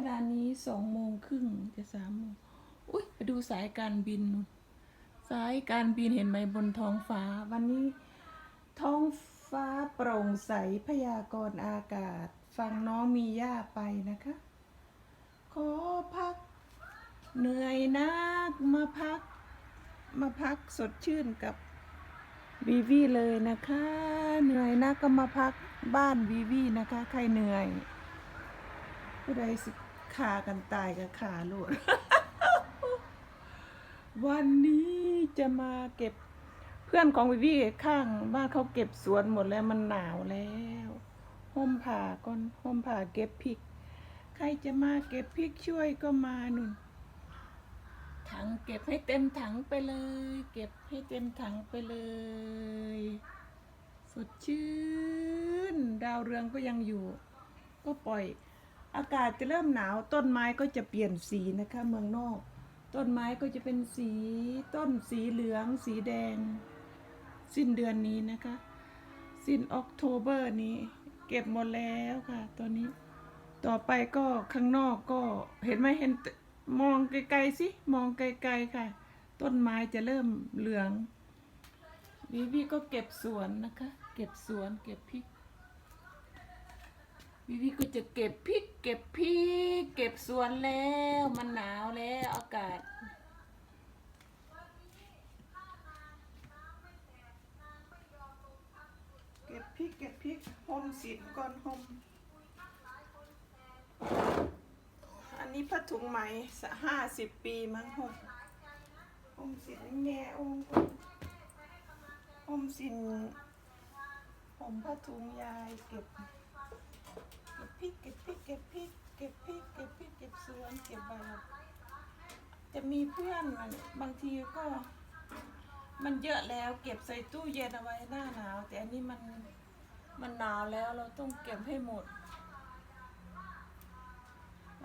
ขณะนี้สองโมงครึ่งจะสามโมงอุ้ยไปดูสายการบิน สายการบินเห็นไหมบนท้องฟ้า วันนี้ท้องฟ้าโปร่งใสพยากรณ์อากาศ ฟังน้องมีย่าไปนะคะ ขอพัก เหนื่อยนักมาพัก มาพักสดชื่นกับวีวีเลยนะคะ เหนื่อยนักก็มาพักบ้านวีวีนะคะ ใครเหนื่อยผู้ใดสิ ขากันตายกับขาโลดวันนี้จะมาเก็บเพื่อนของวิวีข้างบ้านเขาเก็บสวนหมดแล้วมันหนาวแล้วห่มผ่าก่อนห่มผ่าเก็บพริก ใครจะมาเก็บพริกช่วยก็มาหนุนถังเก็บให้เต็มถังไปเลย เก็บให้เต็มถังไปเลย สดชื่น ดาวเรืองก็ยังอยู่ ก็ปล่อย อากาศจะเริ่มหนาวต้นไม้ก็จะเปลี่ยนสีนะคะ เมืองนอก ต้นไม้ก็จะเป็นสีต้นสีเหลือง สีแดง สิ้นเดือนนี้นะคะ สิ้นออกโทเบอร์นี้ เก็บหมดแล้วค่ะตอนนี้ต่อไปก็ข้างนอกก็เห็นไหมเห็นมองไกลๆสิมองไกลๆค่ะ ต้นไม้จะเริ่มเหลืองวิวีก็เก็บสวนนะคะ เก็บสวนเก็บพริก วิวีก็จะเก็บพริก เก็บพริก เก็บสวนแล้ว มันหนาวแล้วอากาศเก็บพริกเก็บพริกห่มสินก่อนห่มอันนี้ผ้าถุงไหมสักห้าสิบปีมั้งห่มห่มสินแง่องค์ก่อนห่มสินห่มผ้าถุงยายเก็บ พริกเก็บพริกเก็บพริกเก็บพริกเก็บพริกเก็บสวนเก็บใบจะมีเพื่อนมันบางทีก็ มันเยอะแล้วเก็บใส่ตู้เย็นเอาไว้หน้าหนาว แต่อันนี้มันมันหนาวแล้วเราต้องเก็บให้หมด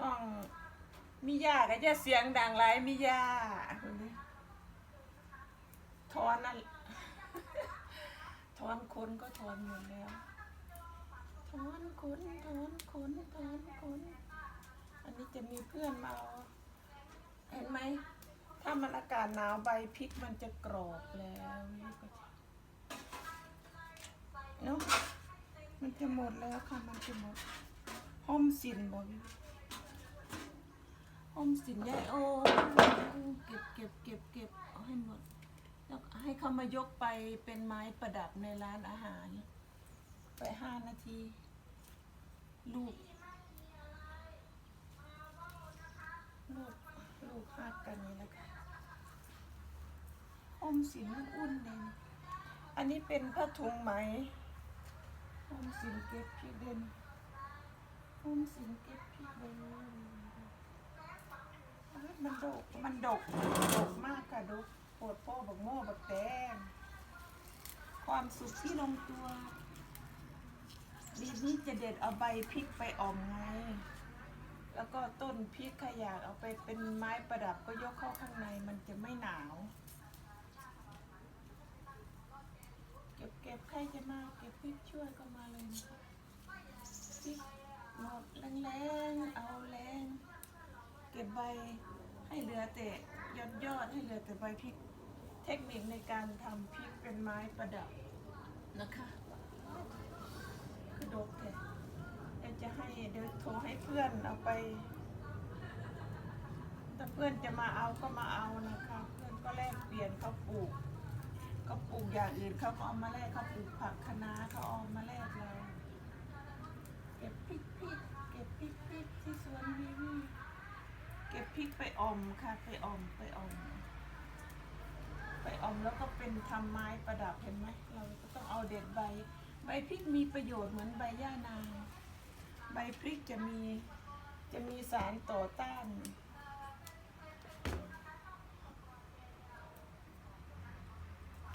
ต้องมียาก็จะเสียงดังไรมียาคนนี้ถอนนั่นถอนคนก็ถอนหมดแล้ว ถอนขนถอนขนถอนขนอันนี้จะมีเพื่อนมา เห็นไหม ถ้ามันอากาศหนาวใบพริกมันจะกรอบแล้วเนาะมันจะหมดแล้วค่ะ มันจะหมดห้อมสินบอกห้อมสินยายโอ้เก็บเก็บเก็บเก็บเอาให้หมดแล้วให้เขามายกไปเป็นไม้ประดับในร้านอาหาร ไปห้านาที ลูกลูกลูกหักกันนี่นะคะอมสินอุ่นเลยนอันนี้เป็นผ้าถุงไหมอมสินเก็บพริกเด่นอมสินเก็บพริกเด่นมันดก มันดก ดกมากค่ะดกปวดพ่อบักโม่บักแตงความสุขที่ลงตัว ดีนี้จะเด็ดเอาใบพริกไปอ่อมไง แล้วก็ต้นพริกขยากเอาไปเป็นไม้ประดับก็ยกเข้าข้างในมันจะไม่หนาว เก็บเก็บใครจะมาเก็บพริกช่วยก็มาเลยนะคะพริกหมดแรงๆเอาแรงเก็บใบให้เหลือแต่ยอดยอดให้เหลือแต่ใบพริก เทคนิคในการทำพริกเป็นไม้ประดับนะคะ ดกแท้เดี๋ยวจะให้เดี๋ยวโทรให้เพื่อนเอาไปถ้าเพื่อนจะมาเอาก็มาเอานะคะ เพื่อนก็แลกเปลี่ยนเขาปลูกเขาปลูกอย่างอื่นเขาเอามาแลกเขาปลูกผักคะน้าเขาเอามาแลกเราเก็บพริกพริกเก็บพริกพริกที่สวนวิวีเก็บพริกไปออมค่ะ ไปออมไปออมไปออมแล้วก็เป็นทำไม้ประดับเห็นไหมเราก็ต้องเอาเด็ดใบ ใบพริกมีประโยชน์เหมือนใบย่านาง ใบพริกจะมีจะมีสารต่อต้าน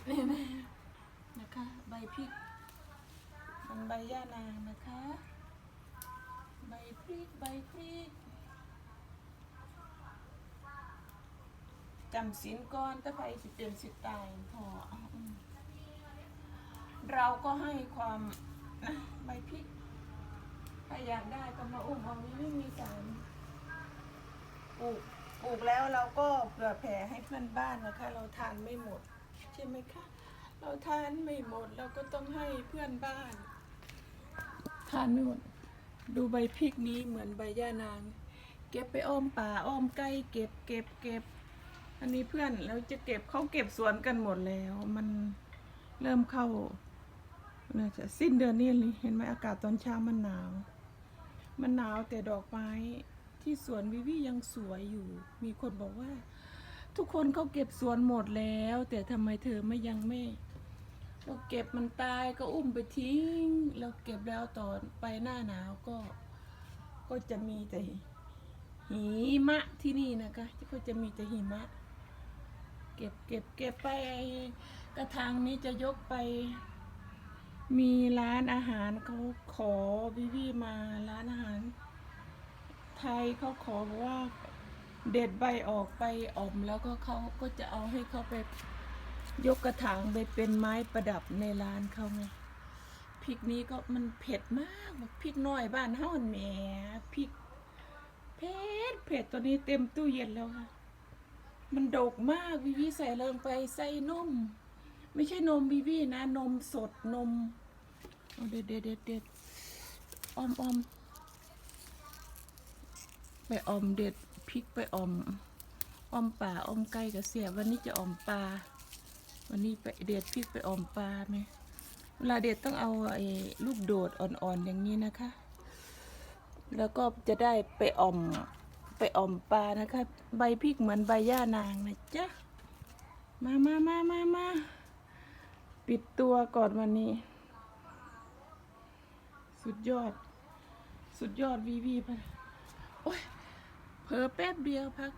นี่นะนะคะ ใบพริก มันใบย่านางนะคะ ใบพริกใบพริกจำสินก้อนถ้าไปสิเป็นสิตายพออืม เราก็ให้ความนะใบพริกถ้าอยากได้ก็มาอุ้มเอานี้ไม่มีสารปลูกปลูกแล้วเราก็เผื่อแผ่ให้เพื่อนบ้านนะคะ เราทานไม่หมด ใช่ไหมคะ เราทานไม่หมดเราก็ต้องให้เพื่อนบ้าน ทานไม่หมด ดูใบพริกนี้เหมือนใบย่านาง เก็บไปอ้อมป่าอ้อมไก่เก็บเก็บเก็บ อันนี้เพื่อนเราจะเก็บเขาเก็บสวนกันหมดแล้ว มันเริ่มเข้า น่าจะสิ้นเดือนนี้เลยเห็นไหมอากาศตอนเช้ามันหนาว มันหนาวแต่ดอกไม้ที่สวนวิวียังสวยอยู่ มีคนบอกว่า ทุกคนเขาเก็บสวนหมดแล้ว แต่ทำไมเธอไม่ยังไม่เราเก็บมันตายก็อุ้มไปทิ้งแล้วเก็บแล้วตอนไปหน้าหนาวก็ก็จะมีแต่หิมะที่นี่นะคะก็จะมีแต่หิมะ เก็บเก็บเก็บไปกระถางนี้จะยกไป มีร้านอาหารเขาขอวิวีมาร้านอาหาร ไทยเขาขอว่าเด็ดใบออกไปออมแล้วก็เขาก็จะเอาให้เขาไปยกกระถางไปเป็นไม้ประดับในร้านเขาไงพริกนี้ก็มันเผ็ดมากพริกน้อยบ้านเฮาหั่นแหมพริกเผ็ดเผ็ดตัวนี้เต็มตู้เย็นแล้วค่ะ มันดกมากวิวีใส่ลงไปใส่นุ่ม ไม่ใช่นมวิวีนะ นมสดนมเด็ดเด็ดเด็ดเด็ดออมออมไปออมเด็ดพริกไปออมออมป่าออมไก่กับเสียวันนี้จะออมปลาวันนี้ไปเด็ดพริกไปออมปลาไหมเวลาเด็ดต้องเอาไอ้ลูกโดดอ่อนๆอย่างนี้นะคะ แล้วก็จะได้ไปออมไปออมปลานะคะ ใบพริกเหมือนใบย่านางนะจ๊ะมามามามามา ปิดตัวก่อนวันนี้ สุดยอด สุดยอดวีวีไปโอ้ยเผลอแป๊บเดียวพัก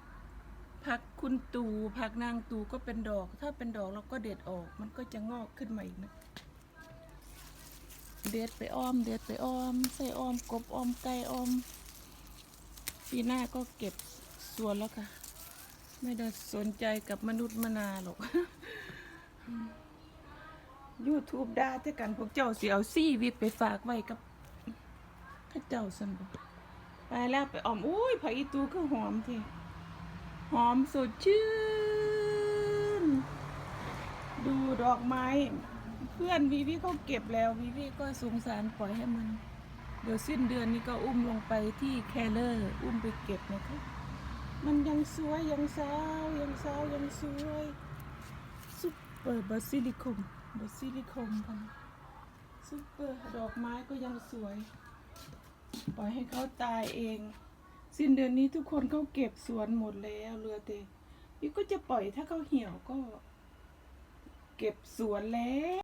พักคุณตูพักนางตูก็เป็นดอก ถ้าเป็นดอกเราก็เด็ดออก มันก็จะงอกขึ้นมาอีกนะ เด็ดไปอ้อม เด็ดไปอ้อม ใส่อ้อม กบอ้อม ไก่อ้อม ปีหน้าก็เก็บสวนแล้วค่ะ ไม่ได้สนใจกับมนุษย์มนาหรอก YouTube ด่าแต่กันพวกเจ้าสิเอาซี่วิตไปฝากไว้กับข้าเจ้าสันบ่ไปแล้วไปออมอุ้ยผักอีตูก็หอมทีหอมสดชื่น ดูดอกไม้ เพื่อนวีวีเขาเก็บแล้ววีวีก็สงสารปล่อยให้มัน เดี๋ยวสิ้นเดือนนี้ก็อุ้มลงไปที่แคลเลอร์ อุ้มไปเก็บนะคะมันยังสวยยังสาวยังสาวยังสวยซุปเปอร์บาซิลิคม บาซิลิคนกันซุปเปอร์ดอกไม้ก็ยังสวย ปล่อยให้เขาตายเอง สิ้นเดือนนี้ทุกคนเขาเก็บสวนหมดแล้วเหลือแต่ยิ่ก็จะปล่อยถ้าเขาเหี่ยวก็ เก็บสวนแล้ว